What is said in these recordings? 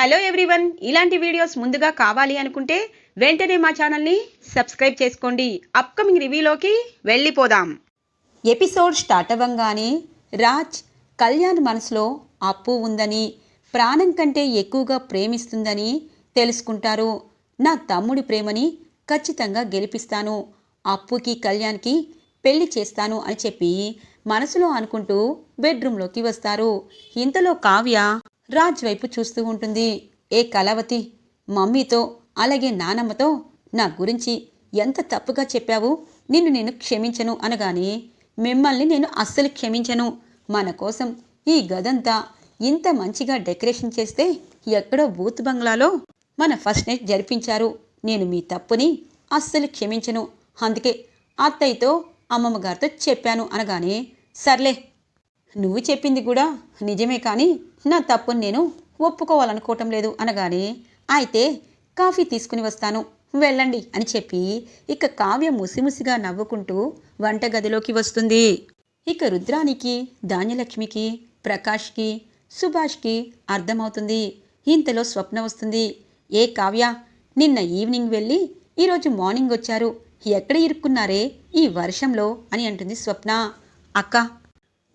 Hello everyone ఇలాంటి videos ముందుగా కావాలి అనుకుంటే వెంటనే మా ఛానల్ని సబ్స్క్రైబ్ చేసుకోండి. అప్కమింగ్ రివ్యూలోకి వెళ్ళిపోదాం. ఎపిసోడ్ స్టార్ట్ అవ్వంగానే రాజ్ కళ్యాణ్ మనసులో అప్పు ఉందని ప్రాణం కంటే ఎక్కువగా ప్రేమిస్తుందని తెలుసుకుంటారు. నా తమ్ముడి ప్రేమని ఖచ్చితంగా గెలిపిస్తాను. అప్పుకి కళ్యాణ్కి పెళ్ళి చేస్తాను అని చెప్పి మనసులో అనుకుంటూ బెడ్రూమ్లోకి వస్తారు. ఇంతలో కావ్య రాజ్ వైపు చూస్తూ ఉంటుంది. ఏ కళావతి? మమ్మీతో అలాగే నానమ్మతో నా గురించి ఎంత తప్పుగా చెప్పావు? నిన్ను నేను క్షమించను అనగానే మిమ్మల్ని నేను అస్సలు క్షమించను. మన కోసం ఈ గదంతా ఇంత మంచిగా డెకరేషన్ చేస్తే ఎక్కడో బూత్ బంగ్లాలో మన ఫస్ట్ నైట్ జరిపించారు. నేను మీ తప్పుని అస్సలు క్షమించను. అందుకే అత్తయ్యతో అమ్మమ్మ గారితో చెప్పాను అనగానే సర్లే నువ్వు చెప్పింది కూడా నిజమే కానీ నా తప్పును నేను ఒప్పుకోవాలనుకోవటం లేదు అనగానే అయితే కాఫీ తీసుకుని వస్తాను వెళ్ళండి అని చెప్పి ఇక కావ్య ముసిముసిగా నవ్వుకుంటూ వంటగదిలోకి వస్తుంది. ఇక రుద్రానికి ధాన్యలక్ష్మికి ప్రకాష్కి సుభాష్కి అర్థమవుతుంది. ఇంతలో స్వప్న వస్తుంది. ఏ కావ్య నిన్న ఈవినింగ్ వెళ్ళి ఈరోజు మార్నింగ్ వచ్చారు. ఎక్కడ ఇరుక్కున్నారే ఈ వర్షంలో? అని అంటుంది స్వప్న. అక్క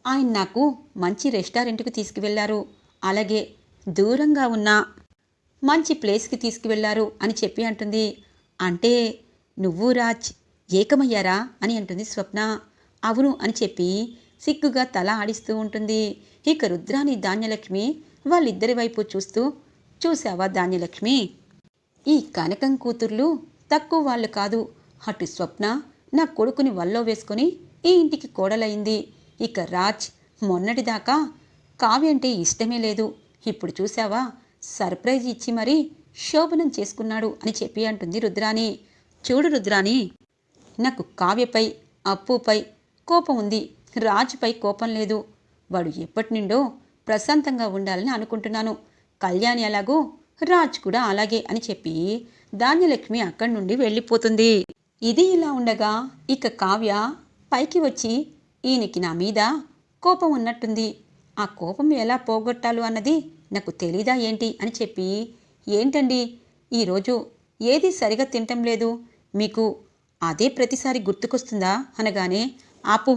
ఆయన నాకు మంచి రెస్టారెంట్కి తీసుకువెళ్ళారు. అలాగే దూరంగా ఉన్న మంచి ప్లేస్కి తీసుకువెళ్ళారు అని చెప్పి అంటుంది. అంటే నువ్వు రాజ్ ఏకమయ్యారా అని అంటుంది స్వప్న. అవును అని చెప్పి సిగ్గుగా తల ఆడిస్తూ ఉంటుంది. ఇక రుద్రాని ధాన్యలక్ష్మి వాళ్ళిద్దరి వైపు చూస్తూ చూసావా ధాన్యలక్ష్మి? ఈ కనకం కూతుర్లు తక్కువ వాళ్ళు కాదు. అటు స్వప్న నా కొడుకుని వల్లో వేసుకొని ఈ ఇంటికి కోడలైంది ఇక రాజ్ మొన్నటిదాకా కావ్య అంటే ఇష్టమే లేదు. ఇప్పుడు చూసావా సర్ప్రైజ్ ఇచ్చి మరీ శోభనం చేసుకున్నాడు అని చెప్పి అంటుంది రుద్రాణి. చూడు రుద్రాణి నాకు కావ్యపై అప్పుపై కోపం ఉంది. రాజుపై కోపం లేదు. వాడు ఎప్పటి నుండో ప్రశాంతంగా ఉండాలని అనుకుంటున్నాను. కళ్యాణి అలాగూ రాజ్ కూడా అలాగే అని చెప్పి ధాన్యలక్ష్మి అక్కడి నుండి వెళ్ళిపోతుంది. ఇది ఇలా ఉండగా ఇక కావ్య పైకి వచ్చి ఈయనకి నా మీద కోపం ఉన్నట్టుంది. ఆ కోపం ఎలా పోగొట్టాలో అన్నది నాకు తెలీదా ఏంటి అని చెప్పి ఏంటండి ఈరోజు ఏది సరిగా తినటం లేదు? మీకు అదే ప్రతిసారి గుర్తుకొస్తుందా? అనగానే ఆపు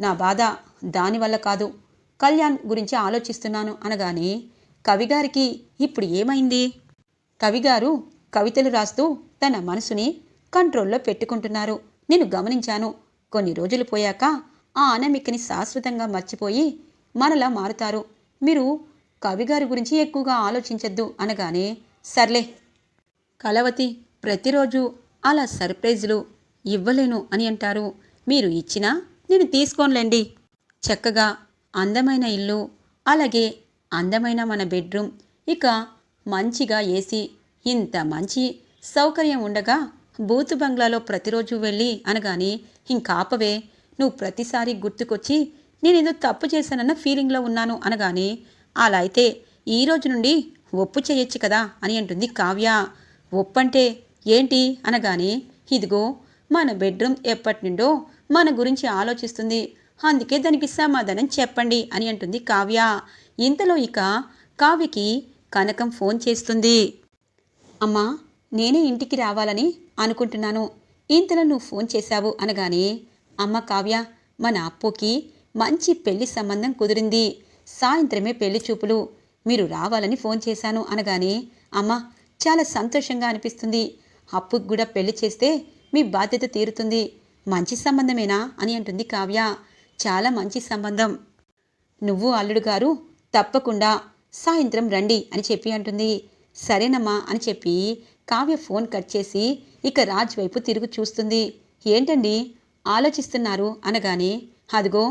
నా బాధ దానివల్ల కాదు. కళ్యాణ్ గురించి ఆలోచిస్తున్నాను. అనగానే కవిగారికి ఇప్పుడు ఏమైంది? కవిగారు కవితలు రాస్తూ తన మనసుని కంట్రోల్లో పెట్టుకుంటున్నారు. నేను గమనించాను కొన్ని రోజులు పోయాక ఆ అనామికని శాశ్వతంగా మర్చిపోయి మనలా మారుతారు. మీరు కవిగారి గురించి ఎక్కువగా ఆలోచించద్దు అనగానే సర్లే. కలవతి ప్రతిరోజు అలా సర్ప్రైజులు ఇవ్వలేను అని అంటారు. మీరు ఇచ్చినా నేను తీసుకోనులేండి. చక్కగా అందమైన ఇల్లు అలాగే అందమైన మన బెడ్రూమ్. ఇక మంచిగా ఏసీ ఇంత మంచి సౌకర్యం ఉండగా బూత్ బంగ్లాలో ప్రతిరోజు వెళ్ళి అనగానే ఇంకాపవే నువ్వు ప్రతిసారి గుర్తుకొచ్చి నేనేదో తప్పు చేశానన్న ఫీలింగ్లో ఉన్నాను అనగానే అలా అయితే ఈ రోజు నుండి ఒప్పు చేయొచ్చు కదా? అని అంటుంది కావ్య. ఒప్పంటే ఏంటి? అనగానే ఇదిగో మన బెడ్రూమ్ ఎప్పటి నుండో మన గురించి ఆలోచిస్తుంది. అందుకే దానికి సమాధానం చెప్పండి అని అంటుంది కావ్య. ఇంతలో ఇక కావ్యకి కనకం ఫోన్ చేస్తుంది. అమ్మా నేనే ఇంటికి రావాలని అనుకుంటున్నాను. ఇంతలో నువ్వు ఫోన్ చేశావు అనగానే అమ్మ కావ్య మన అప్పుకి మంచి పెళ్ళి సంబంధం కుదిరింది. సాయంత్రమే పెళ్ళి చూపులు. మీరు రావాలని ఫోన్ చేశాను అనగానే అమ్మ చాలా సంతోషంగా అనిపిస్తుంది. అప్పుకి కూడా పెళ్ళి చేస్తే మీ బాధ్యత తీరుతుంది. మంచి సంబంధమేనా అని అంటుంది కావ్య. చాలా మంచి సంబంధం. నువ్వు అల్లుడు గారు తప్పకుండా సాయంత్రం రండి అని చెప్పి అంటుంది. సరేనమ్మా అని చెప్పి కావ్య ఫోన్ కట్ చేసి ఇక రాజ్ వైపు తిరుగు చూస్తుంది. ఏంటండి? ఆలోచిస్తున్నారు అనగానే అదిగో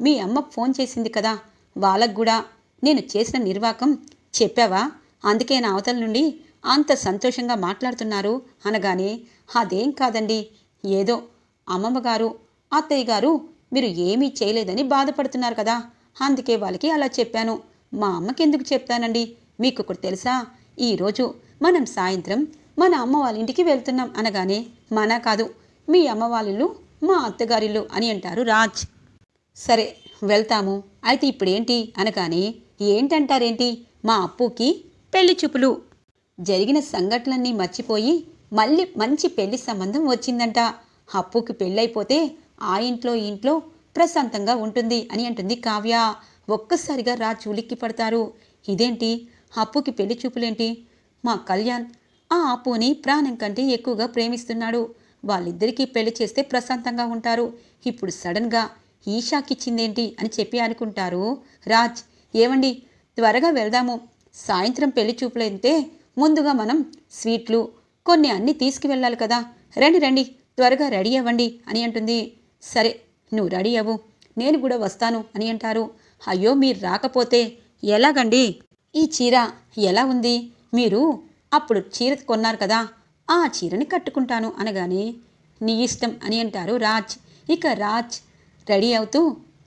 మీ అమ్మ ఫోన్ చేసింది కదా వాళ్ళకు కూడా నేను చేసిన నిర్వాకం చెప్పావా? అందుకే నా అవతల నుండి అంత సంతోషంగా మాట్లాడుతున్నారు అనగానే అదేం కాదండి ఏదో అమ్మమ్మ గారు అత్తయ్య గారు మీరు ఏమీ చేయలేదని బాధపడుతున్నారు కదా అందుకే వాళ్ళకి అలా చెప్పాను. మా అమ్మకి ఎందుకు చెప్తానండి? మీకు ఒకటి తెలుసా? ఈరోజు మనం సాయంత్రం మన అమ్మ వాళ్ళ ఇంటికి వెళ్తున్నాం అనగానే మన కాదు మీ అమ్మ వాళ్ళు మా అత్తగారిల్లు అని అంటారు రాజ్. సరే వెళ్తాము. అయితే ఇప్పుడేంటి? అనగానే ఏంటంటారేంటి? మా అప్పుకి పెళ్ళి చూపులు. జరిగిన సంఘటనలన్నీ మర్చిపోయి మళ్ళీ మంచి పెళ్ళి సంబంధం వచ్చిందంట. అప్పుకి పెళ్ళైపోతే ఆ ఇంట్లో ఇంట్లో ప్రశాంతంగా ఉంటుంది అని అంటుంది కావ్య. ఒక్కసారిగా రాజ్ ఉలిక్కి పడతారు. ఇదేంటి? అప్పుకి పెళ్ళి చూపులేంటి? మా కళ్యాణ్ ఆ అప్పుని ప్రాణం కంటే ఎక్కువగా ప్రేమిస్తున్నాడు. వాళ్ళిద్దరికీ పెళ్ళి చేస్తే ప్రశాంతంగా ఉంటారు. ఇప్పుడు సడన్గా ఈషాకిచ్చిందేంటి అని చెప్పి అనుకుంటారు. రాజ్ ఏమండి త్వరగా వెళ్దాము. సాయంత్రం పెళ్ళి చూపులైతే ముందుగా మనం స్వీట్లు కొన్ని అన్ని తీసుకువెళ్ళాలి కదా. రండి రండి. త్వరగా రెడీ అవ్వండి అని అంటుంది. సరే నువ్వు రెడీ అవ్వు. నేను కూడా వస్తాను అని అంటారు. అయ్యో మీరు రాకపోతే ఎలాగండి? ఈ చీర ఎలా ఉంది? మీరు అప్పుడు చీర కొన్నారు కదా. ఆ చీరని కట్టుకుంటాను అనగానే నీ ఇష్టం అని అంటారు రాజ్. ఇక రాజ్ రెడీ అవుతూ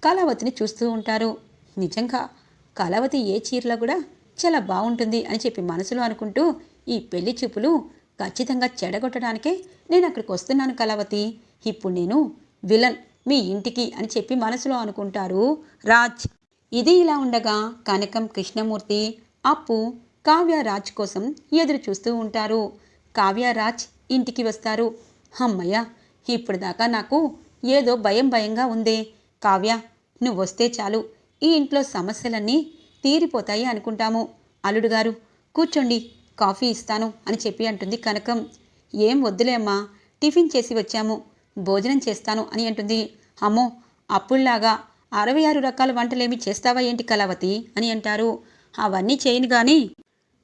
కళావతిని చూస్తూ ఉంటారు. నిజంగా కళావతి ఏ చీరలో కూడా చాలా బాగుంటుంది అని చెప్పి మనసులో అనుకుంటూ ఈ పెళ్ళి చూపులు ఖచ్చితంగా చెడగొట్టడానికే నేను అక్కడికి వస్తున్నాను కళావతి. ఇప్పుడు నేను విలన్ మీ ఇంటికి అని చెప్పి మనసులో అనుకుంటారు రాజ్. ఇది ఇలా ఉండగా కనకం కృష్ణమూర్తి అప్పు కావ్య రాజ్ కోసం ఎదురు చూస్తూ ఉంటారు. కావ్యరాజ్ ఇంటికి వస్తారు. అమ్మయ్య ఇప్పటిదాకా దాకా నాకు ఏదో భయం భయంగా ఉందే. కావ్య నువ్వు వస్తే చాలు. ఈ ఇంట్లో సమస్యలన్నీ తీరిపోతాయి అనుకుంటాము. అల్లుడుగారు కూర్చోండి కాఫీ ఇస్తాను అని చెప్పి అంటుంది కనకం. ఏం వద్దులే అమ్మా టిఫిన్ చేసి వచ్చాము. భోజనం చేస్తాను అని అంటుంది. అమ్మో అప్పుల్లాగా. అరవై ఆరు రకాల వంటలేమి చేస్తావా ఏంటి కళావతి? అని అంటారు. అవన్నీ చేయను కానీ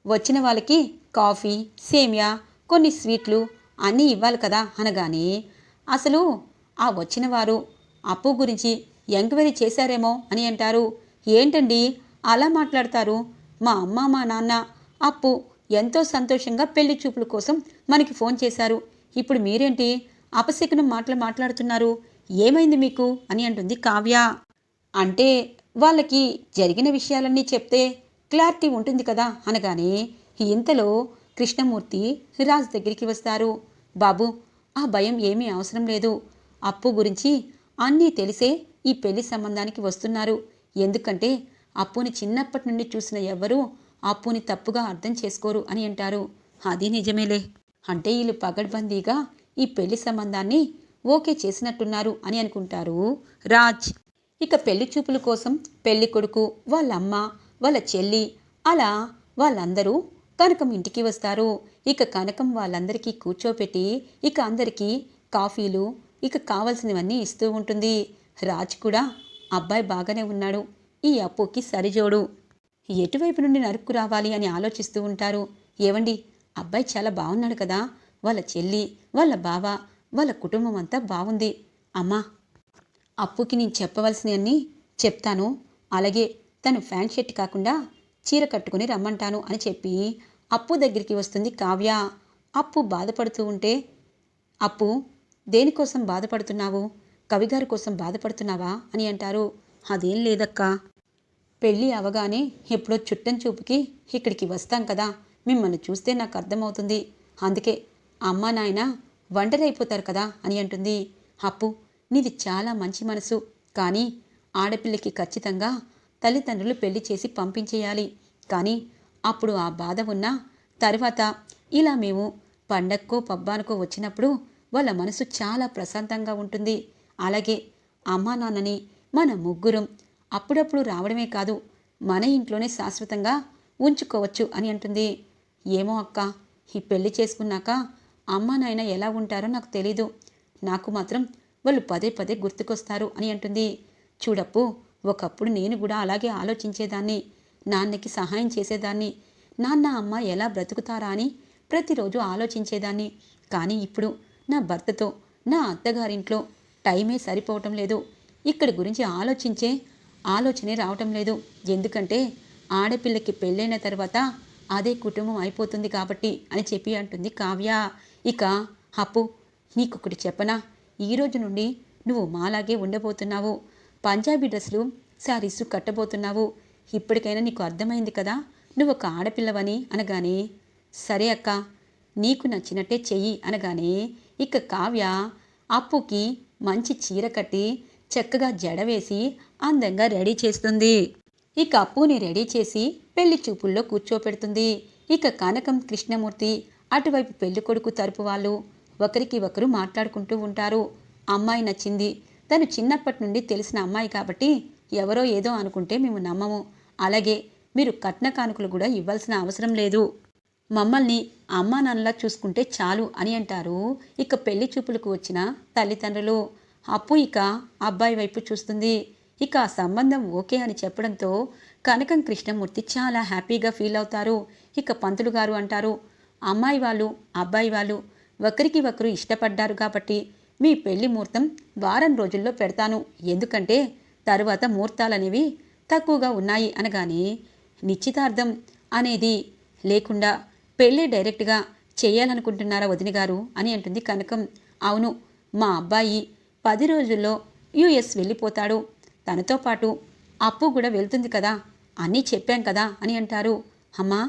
వచ్చిన వాళ్ళకి కాఫీ సేమియా కొన్ని స్వీట్లు అన్నీ ఇవ్వాలి కదా అనగానే అసలు ఆ వచ్చిన వారు అప్పు గురించి ఎంక్వైరీ చేశారేమో అని అంటారు. ఏంటండి అలా మాట్లాడతారు? మా అమ్మ మా నాన్న అప్పు ఎంతో సంతోషంగా పెళ్ళి చూపుల కోసం మనకి ఫోన్ చేశారు. ఇప్పుడు మీరేంటి అపశకునం మాటలు మాట్లాడుతున్నారు? ఏమైంది మీకు? అని అంటుంది కావ్య. అంటే వాళ్ళకి జరిగిన విషయాలన్నీ చెప్తే క్లారిటీ ఉంటుంది కదా అనగానే ఇంతలో కృష్ణమూర్తి రాజ్ దగ్గరికి వస్తారు. బాబు ఆ భయం ఏమీ అవసరం లేదు. అప్పు గురించి అన్నీ తెలిసే ఈ పెళ్ళి సంబంధానికి వస్తున్నారు. ఎందుకంటే అప్పుని చిన్నప్పటి నుండి చూసిన ఎవ్వరూ అప్పుని తప్పుగా అర్థం చేసుకోరు అని అంటారు. అది నిజమేలే. అంటే వీళ్ళు పగడ్బందీగా ఈ పెళ్ళి సంబంధాన్ని ఓకే చేసినట్టున్నారు అని అనుకుంటారు రాజ్. ఇక పెళ్ళి చూపుల కోసం పెళ్ళి కొడుకు వాళ్ళ అమ్మ వాళ్ళ చెల్లి అలా వాళ్ళందరూ కనకం ఇంటికి వస్తారు. ఇక కనకం వాళ్ళందరికీ కూర్చోపెట్టి ఇక అందరికీ కాఫీలు ఇక కావలసినవన్నీ ఇస్తూ ఉంటుంది. రాజ్ కూడా అబ్బాయి బాగానే ఉన్నాడు. ఈ అప్పుకి సరిజోడు. ఎటువైపు నుండి నరుక్కు రావాలి అని ఆలోచిస్తూ ఉంటారు. ఏవండి అబ్బాయి చాలా బాగున్నాడు కదా. వాళ్ళ చెల్లి వాళ్ళ బావ వాళ్ళ కుటుంబం అంతా బాగుంది. అమ్మా అప్పుకి నేను చెప్పవలసినవన్నీ చెప్తాను. అలాగే తను ఫ్యాన్ షర్ట్ కాకుండా చీర కట్టుకుని రమ్మంటాను అని చెప్పి అప్పు దగ్గరికి వస్తుంది కావ్య. అప్పు బాధపడుతూ ఉంటే అప్పు దేనికోసం బాధపడుతున్నావు? కవిగారి కోసం బాధపడుతున్నావా? అని అంటారు. అదేం లేదక్కా. పెళ్ళి అవగానే ఎప్పుడో చుట్టం చూపుకి ఇక్కడికి వస్తాం కదా. మిమ్మల్ని చూస్తే నాకు అర్థమవుతుంది. అందుకే అమ్మ నాయన ఒంటరి అయిపోతారు కదా అని అంటుంది. అప్పు నీది చాలా మంచి మనసు. కానీ ఆడపిల్లకి ఖచ్చితంగా తల్లిదండ్రులు పెళ్ళి చేసి పంపించేయాలి. కానీ అప్పుడు ఆ బాధ ఉన్నా తర్వాత ఇలా మేము పండక్కో పబ్బానికో వచ్చినప్పుడు వాళ్ళ మనసు చాలా ప్రశాంతంగా ఉంటుంది. అలాగే అమ్మా నాన్నని మన ముగ్గురం అప్పుడప్పుడు రావడమే కాదు మన ఇంట్లోనే శాశ్వతంగా ఉంచుకోవచ్చు అని అంటుంది. ఏమో అక్క ఈ పెళ్ళి చేసుకున్నాక అమ్మ నాయన ఎలా ఉంటారో నాకు తెలీదు. నాకు మాత్రం వాళ్ళు పదే పదే గుర్తుకొస్తారు అని అంటుంది. చూడప్పు ఒకప్పుడు నేను కూడా అలాగే ఆలోచించేదాన్ని. నాన్నకి సహాయం చేసేదాన్ని. నాన్న అమ్మ ఎలా బ్రతుకుతారా అని ప్రతిరోజు ఆలోచించేదాన్ని. కానీ ఇప్పుడు నా భర్తతో నా అత్తగారింట్లో టైమే సరిపోవటం లేదు. ఇక్కడి గురించి ఆలోచించే ఆలోచనే రావటం లేదు. ఎందుకంటే ఆడపిల్లకి పెళ్ళైన తర్వాత అదే కుటుంబం అయిపోతుంది కాబట్టి అని చెప్పి అంటుంది కావ్య. ఇక అప్పు నీకొకటి చెప్పనా? ఈ రోజు నుండి నువ్వు మాలాగే ఉండబోతున్నావు. పంజాబీ డ్రెస్సులు శారీసు కట్టబోతున్నావు. ఇప్పటికైనా నీకు అర్థమైంది కదా? నువ్వు ఒక ఆడపిల్లవని అనగానే సరే అక్క నీకు నచ్చినట్టే చెయ్యి అనగానే ఇక కావ్య అప్పుకి మంచి చీర కట్టి చక్కగా జడ వేసి అందంగా రెడీ చేస్తుంది. ఇక అప్పుని రెడీ చేసి పెళ్ళి చూపుల్లో కూర్చోపెడుతుంది. ఇక కనకం కృష్ణమూర్తి అటువైపు పెళ్ళి కొడుకు తరపు వాళ్ళు ఒకరికి ఒకరు మాట్లాడుకుంటూ ఉంటారు. అమ్మాయి నచ్చింది తను చిన్నప్పటి నుండి తెలిసిన అమ్మాయి కాబట్టి ఎవరో ఏదో అనుకుంటే మేము నమ్మము. అలాగే మీరు కట్న కానుకలు కూడా ఇవ్వాల్సిన అవసరం లేదు. మమ్మల్ని అమ్మా నాన్నలా చూసుకుంటే చాలు అని అంటారు. ఇక పెళ్ళి చూపులకు వచ్చిన తల్లిదండ్రులు. అప్పు ఇక అబ్బాయి వైపు చూస్తుంది. ఇక ఆ సంబంధం ఓకే అని చెప్పడంతో కనకం కృష్ణమూర్తి చాలా హ్యాపీగా ఫీల్ అవుతారు. ఇక పంతులు గారు అంటారు అమ్మాయి వాళ్ళు అబ్బాయి వాళ్ళు ఒకరికి ఒకరు ఇష్టపడ్డారు కాబట్టి మీ పెళ్ళి ముహూర్తం వారం రోజుల్లో పెడతాను. ఎందుకంటే తరువాత ముహూర్తాలనేవి తక్కువగా ఉన్నాయి అనగానే నిశ్చితార్థం అనేది లేకుండా పెళ్ళి డైరెక్ట్గా చేయాలనుకుంటున్నారా వదిన గారు అని అంటుంది కనకం. అవును మా అబ్బాయి పది రోజుల్లో యుఎస్ వెళ్ళిపోతాడు. తనతో పాటు అప్పు కూడా వెళ్తుంది కదా అన్నీ చెప్పాం కదా అని అంటారు. అమ్మా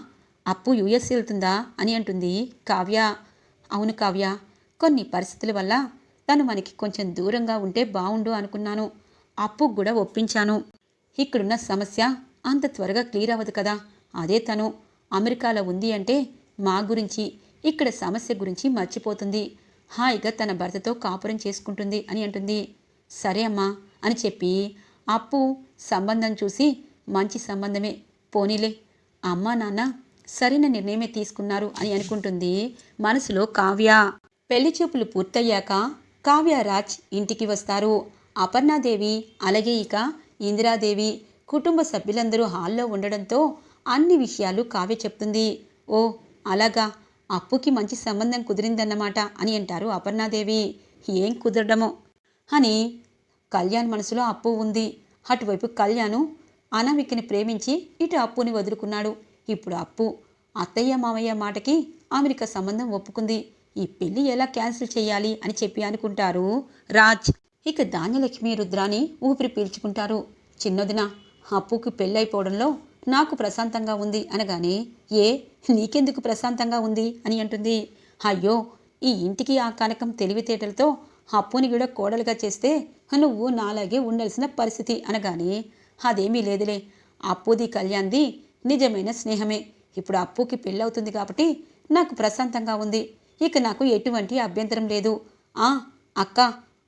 అప్పు యుఎస్ వెళ్తుందా అని అంటుంది కావ్య. అవును కావ్య కొన్ని పరిస్థితుల వల్ల తను మనకి కొంచెం దూరంగా ఉంటే బాగుండు అనుకున్నాను. అప్పు కూడా ఒప్పించాను. ఇక్కడున్న సమస్య అంత త్వరగా క్లియర్ అవ్వదు కదా. అదే తను. అమెరికాలో ఉంది అంటే మా గురించి ఇక్కడ సమస్య గురించి మర్చిపోతుంది. హాయిగా తన భర్తతో కాపురం చేసుకుంటుంది అని అంటుంది. సరే అమ్మా అని చెప్పి అప్పు సంబంధం చూసి మంచి సంబంధమే. పోనీలే. అమ్మా నాన్న సరైన నిర్ణయమే తీసుకున్నారు అని అనుకుంటుంది మనసులో కావ్య. పెళ్ళి చూపులు పూర్తయ్యాక కావ్యరాజ్ ఇంటికి వస్తారు. అపర్ణాదేవి అలాగే ఇక ఇందిరాదేవి కుటుంబ సభ్యులందరూ హాల్లో ఉండడంతో అన్ని విషయాలు కావ్య చెప్తుంది. ఓ అలాగా. అప్పుకి మంచి సంబంధం కుదిరిందన్నమాట అని అంటారు అపర్ణాదేవి. ఏం కుదరడమో. అని కళ్యాణ్ మనసులో అప్పు ఉంది. అటువైపు కళ్యాణ్ అనామికని ప్రేమించి ఇటు అప్పుని వదులుకున్నాడు. ఇప్పుడు అప్పు అత్తయ్య మామయ్య మాటకి అమెరికా సంబంధం ఒప్పుకుంది. ఈ పెళ్ళి ఎలా క్యాన్సిల్ చేయాలి అని చెప్పి అనుకుంటారు రాజ్. ఇక ధాన్యలక్ష్మి రుద్రాని ఊపిరి పీల్చుకుంటారు. చిన్నదిన అప్పుకి పెళ్ళైపోవడంలో నాకు ప్రశాంతంగా ఉంది అనగానే ఏ నీకెందుకు ప్రశాంతంగా ఉంది? అని అంటుంది. అయ్యో ఈ ఇంటికి ఆ కనకం తెలివితేటలతో అప్పుని కూడా కోడలుగా చేస్తే నువ్వు నాలాగే ఉండాల్సిన పరిస్థితి అనగానే అదేమీ లేదులే అప్పుది కళ్యాణ్ది నిజమైన స్నేహమే. ఇప్పుడు అప్పుకి పెళ్ళవుతుంది కాబట్టి నాకు ప్రశాంతంగా ఉంది ఇక నాకు ఎటువంటి అభ్యంతరం లేదు. ఆ అక్క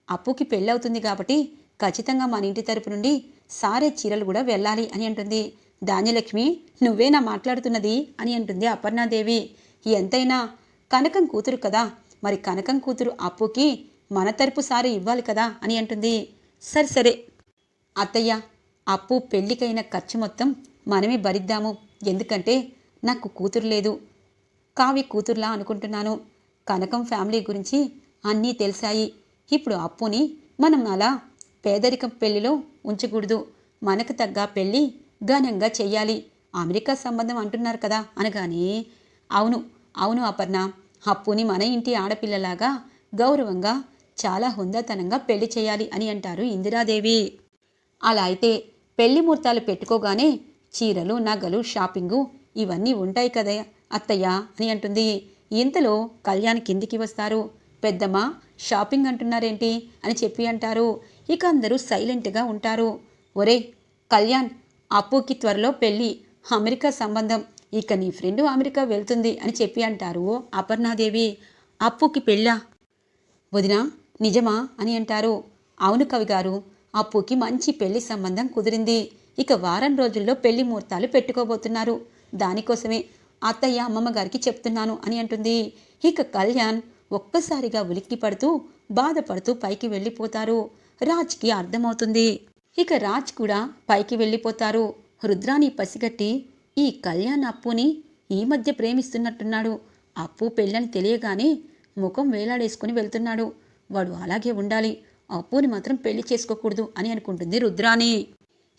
అప్పుకి పెళ్ళవుతుంది కాబట్టి ఖచ్చితంగా మన ఇంటి తరపు నుండి సారే చీరలు కూడా వెళ్ళాలి అని అంటుంది. ధాన్యలక్ష్మి నువ్వేనా మాట్లాడుతున్నది అని అంటుంది అపర్ణాదేవి. ఎంతైనా కనకం కూతురు కదా. మరి కనకం కూతురు అప్పుకి మన తరపు సారి ఇవ్వాలి కదా అని అంటుంది. సరే సరే. అత్తయ్య అప్పు పెళ్ళికైన ఖర్చు మొత్తం మనమే భరిద్దాము. ఎందుకంటే నాకు కూతురు లేదు. కావి కూతురులా అనుకుంటున్నాను. కనకం ఫ్యామిలీ గురించి అన్నీ తెలిసాయి. ఇప్పుడు అప్పుని మనం అలా పేదరికం పెళ్ళిలో ఉంచకూడదు. మనకు తగ్గ పెళ్ళి ఘనంగా చెయ్యాలి. అమెరికా సంబంధం అంటున్నారు కదా అనగానే అవును అవును అపర్ణ. అప్పుని మన ఇంటి ఆడపిల్లలాగా గౌరవంగా చాలా హుందాతనంగా పెళ్ళి చేయాలి అని అంటారు ఇందిరాదేవి. అలా అయితే పెళ్ళి ముహూర్తాలు పెట్టుకోగానే చీరలు నగలు షాపింగు ఇవన్నీ ఉంటాయి కదా అత్తయ్య అని అంటుంది. ఇంతలో కళ్యాణ్ కిందికి వస్తారు. పెద్దమ్మ షాపింగ్ అంటున్నారేంటి? అని చెప్పి అంటారు. ఇక అందరూ సైలెంట్గా ఉంటారు. ఒరే కళ్యాణ్ అప్పుకి త్వరలో పెళ్ళి అమెరికా సంబంధం. ఇక నీ ఫ్రెండ్ అమెరికా వెళ్తుంది అని చెప్పి అంటారు అపర్ణాదేవి. అప్పుకి పెళ్ళా? వదినా నిజమా? అని అంటారు. అవును కవి గారు అప్పుకి మంచి పెళ్ళి సంబంధం కుదిరింది. ఇక వారం రోజుల్లో పెళ్ళి ముహూర్తాలు పెట్టుకోబోతున్నారు. దానికోసమే అత్తయ్య అమ్మమ్మ గారికి చెప్తున్నాను అని అంటుంది. ఇక కళ్యాణ్ ఒక్కసారిగా ఉలిక్కి పడుతూ బాధపడుతూ పైకి వెళ్ళిపోతారు. రాజ్కి అర్థమవుతుంది. ఇక రాజ్ కూడా పైకి వెళ్ళిపోతారు. రుద్రాని పసిగట్టి ఈ కళ్యాణ్ అప్పుని ఈ మధ్య ప్రేమిస్తున్నట్టున్నాడు. అప్పు పెళ్ళని తెలియగానే ముఖం వేలాడేసుకుని వెళ్తున్నాడు. వాడు అలాగే ఉండాలి. అప్పుని మాత్రం పెళ్ళి చేసుకోకూడదు అని అనుకుంటుంది రుద్రాని.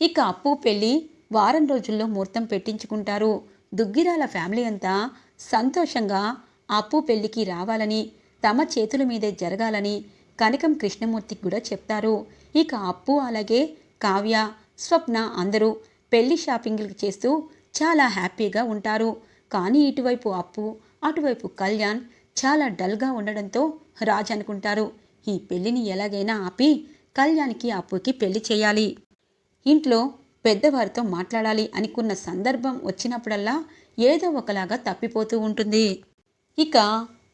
ఇక అప్పు పెళ్ళి వారం రోజుల్లో ముహూర్తం పెట్టించుకుంటారు. దుగ్గిరాల ఫ్యామిలీ అంతా సంతోషంగా అప్పు పెళ్ళికి రావాలని తమ చేతుల మీదే జరగాలని కనకం కృష్ణమూర్తికి కూడా చెప్తారు. ఇక అప్పు అలాగే కావ్య స్వప్న అందరూ పెళ్ళి షాపింగ్లు చేస్తూ చాలా హ్యాపీగా ఉంటారు. కానీ ఇటువైపు అప్పు అటువైపు కళ్యాణ్ చాలా డల్గా ఉండడంతో రాజ్ అనుకుంటారు. ఈ పెళ్ళిని ఎలాగైనా ఆపి కళ్యాణ్కి అప్పుకి పెళ్ళి చేయాలి. ఇంట్లో పెద్దవారితో మాట్లాడాలి అనుకున్న సందర్భం వచ్చినప్పుడల్లా ఏదో ఒకలాగా తప్పిపోతూ ఉంటుంది. ఇక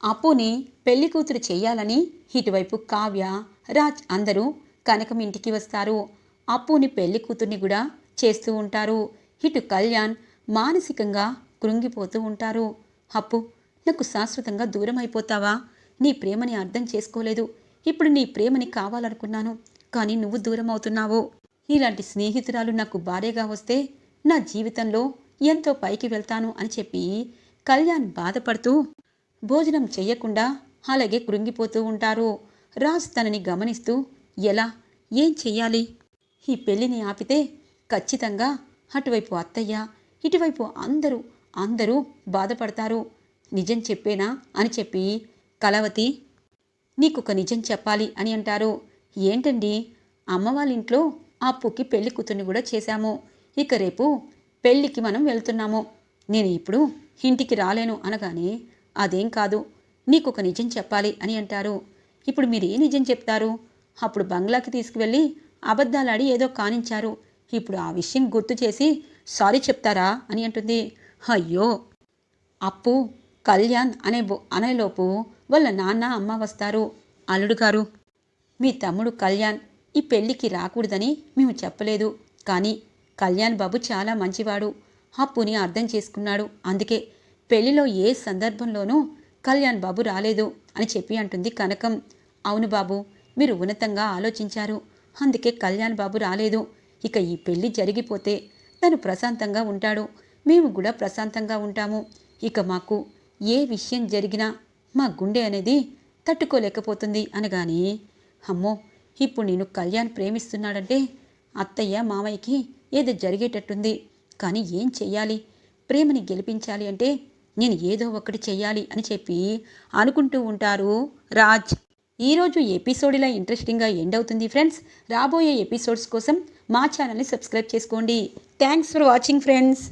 అప్పుని పెళ్ళి కూతురు చేయాలని ఇటువైపు కావ్య రాజ్ అందరూ కనకం ఇంటికి వస్తారు. అప్పుని పెళ్ళి కూతుర్ని కూడా చేస్తూ ఉంటారు. ఇటు కళ్యాణ్ మానసికంగా కృంగిపోతూ ఉంటారు. అప్పు నాకు శాశ్వతంగా దూరం అయిపోతావా? నీ ప్రేమని అర్థం చేసుకోలేదు. ఇప్పుడు నీ ప్రేమని కావాలనుకున్నాను. కానీ నువ్వు దూరం అవుతున్నావు. ఇలాంటి స్నేహితురాలు నాకు భార్యగా వస్తే నా జీవితంలో ఎంతో పైకి వెళ్తాను అని చెప్పి కళ్యాణ్ బాధపడుతూ భోజనం చెయ్యకుండా అలాగే కృంగిపోతూ ఉంటారు. రాజ్ తనని గమనిస్తూ ఎలా? ఏం చెయ్యాలి? ఈ పెళ్ళిని ఆపితే ఖచ్చితంగా అటువైపు అత్తయ్య ఇటువైపు అందరూ అందరూ బాధపడతారు. నిజం చెప్పేనా? అని చెప్పి కలవతి నీకొక నిజం చెప్పాలి అని అంటారు. ఏంటండి? అమ్మ వాళ్ళ ఇంట్లో అప్పుకి పెళ్ళి కూతుర్ని కూడా చేశాము. ఇక రేపు పెళ్ళికి మనం వెళ్తున్నాము. నేను ఇప్పుడు ఇంటికి రాలేను అనగానే అదేం కాదు. నీకు ఒక నిజం చెప్పాలి అని అంటారు. ఇప్పుడు మీరు ఏ నిజం చెప్తారు? అప్పుడు బంగ్లాకి తీసుకువెళ్ళి అబద్ధాలాడి ఏదో కానించారు. ఇప్పుడు ఆ విషయం గుర్తు చేసి సారీ చెప్తారా అని అంటుంది. అయ్యో! అప్పు కళ్యాణ్ అనే అనేలోపు వాళ్ళ నాన్న అమ్మ వస్తారు. అల్లుడు గారు మీ తమ్ముడు కళ్యాణ్ ఈ పెళ్ళికి రాకూడదని మేము చెప్పలేదు. కానీ కళ్యాణ్ బాబు చాలా మంచివాడు. అప్పుని అర్థం చేసుకున్నాడు. అందుకే పెళ్ళిలో ఏ సందర్భంలోనూ కళ్యాణ్ బాబు రాలేదు అని చెప్పి అంటుంది కనకం. అవును బాబు మీరు ఉన్నతంగా ఆలోచించారు. అందుకే కళ్యాణ్ బాబు రాలేదు. ఇక ఈ పెళ్ళి జరిగిపోతే తను ప్రశాంతంగా ఉంటాడు. మేము కూడా ప్రశాంతంగా ఉంటాము. ఇక మాకు ఏ విషయం జరిగినా మా గుండె అనేది తట్టుకోలేకపోతుంది అనగాని అమ్మో! ఇప్పుడు నేను కళ్యాణ్ ప్రేమిస్తున్నాడంటే అత్తయ్య మామయ్యకి ఏదో జరిగేటట్టుంది. కానీ ఏం చెయ్యాలి? ప్రేమని గెలిపించాలి అంటే నేను ఏదో ఒకటి చెయ్యాలి అని చెప్పి అనుకుంటూ ఉంటారు రాజ్. ఈరోజు ఎపిసోడ్ ఇలా ఇంట్రెస్టింగ్గా ఎండ్ అవుతుంది ఫ్రెండ్స్ రాబోయే ఎపిసోడ్స్ కోసం మా ఛానల్ని సబ్స్క్రైబ్ చేసుకోండి. Thanks for watching friends